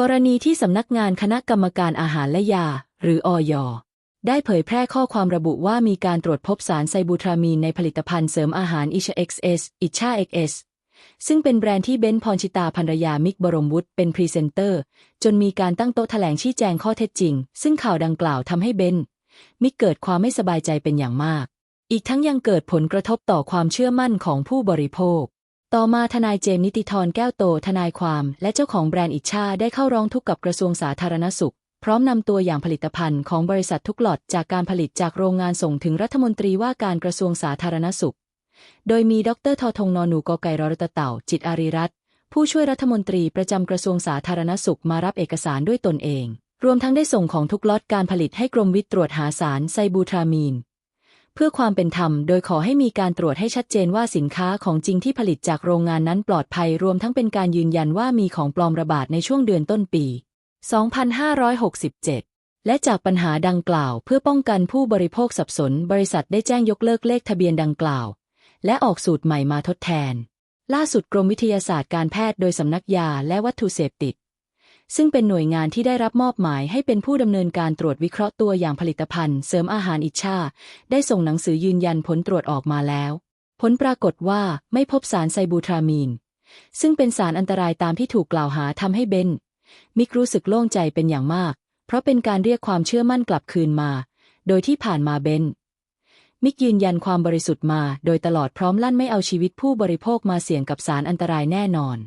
กรณีที่สำนักงานคณะกรรมการอาหารและยา หรืออยได้เผยแพร่ข้อความระบุว่ามีการตรวจพบสารไซบูทรามีนในผลิตภัณฑ์เสริมอาหารอิชา XS อิชา XS ซึ่งเป็นแบรนด์ที่เบนพรชิตาภรรยามิกบรมวุฒิเป็นพรีเซนเตอร์ จนมีการตั้งโต๊ะแถลงชี้แจงข้อเท็จจริง ซึ่งข่าวดังกล่าวทำให้เบนมิกเกิดความไม่สบายใจเป็นอย่างมาก อีกทั้งยังเกิดผลกระทบต่อความเชื่อมั่นของผู้บริโภค ต่อมาทนายเจมส์นิติธรแก้วโตทนายความ และเจ้าของแบรนด์อิชาได้เข้าร้องทุกข์กับกระทรวงสาธารณสุข พร้อมนำตัวอย่างผลิตภัณฑ์ของบริษัททุกหลอดจากการผลิตจากโรงงานส่งถึงรัฐมนตรีว่าการกระทรวงสาธารณสุข โดยมีดรทอทงนอนูกอไก่รอรตเต่า จิตอารีรัตผู้ช่วยรัฐมนตรีประจำกระทรวงสาธารณสุขมารับเอกสารด้วยตนเอง รวมทั้งได้ส่งของทุกล็อตการผลิตให้กรมวิทย์ตรวจหาสารไซบูทรามีน เพื่อความเป็นธรรมโดยขอให้มีการตรวจให้ชัดเจนว่าสินค้าของจริงที่ผลิตจากโรงงานนั้นปลอดภัยรวมทั้งเป็นการยืนยันว่ามีของปลอมระบาดในช่วงเดือนต้นปี 2567 และจากปัญหาดังกล่าว เพื่อป้องกันผู้บริโภคสับสน บริษัทได้แจ้งยกเลิกเลขทะเบียนดังกล่าว และออกสูตรใหม่มาทดแทน ล่าสุดกรมวิทยาศาสตร์การแพทย์โดยสำนักยาและวัตถุเสพติด ซึ่งเป็นหน่วยงานที่ได้รับมอบหมายให้เป็นผู้ดำเนินการตรวจวิเคราะห์ตัวอย่างผลิตภัณฑ์เสริมอาหารอิชาได้ส่งหนังสือยืนยันผลตรวจออกมาแล้ว ผลปรากฏว่าไม่พบสารไซบูทรามีน ซึ่งเป็นสารอันตรายตามที่ถูกกล่าวหาทำให้เบนมิกรู้สึกโล่งใจเป็นอย่างมาก เพราะเป็นการเรียกความเชื่อมั่นกลับคืนมา โดยที่ผ่านมาเบนมิกยืนยันความบริสุทธิ์มา โดยตลอดพร้อมลั่นไม่เอาชีวิตผู้บริโภคมาเสี่ยงกับสารอันตรายแน่นอน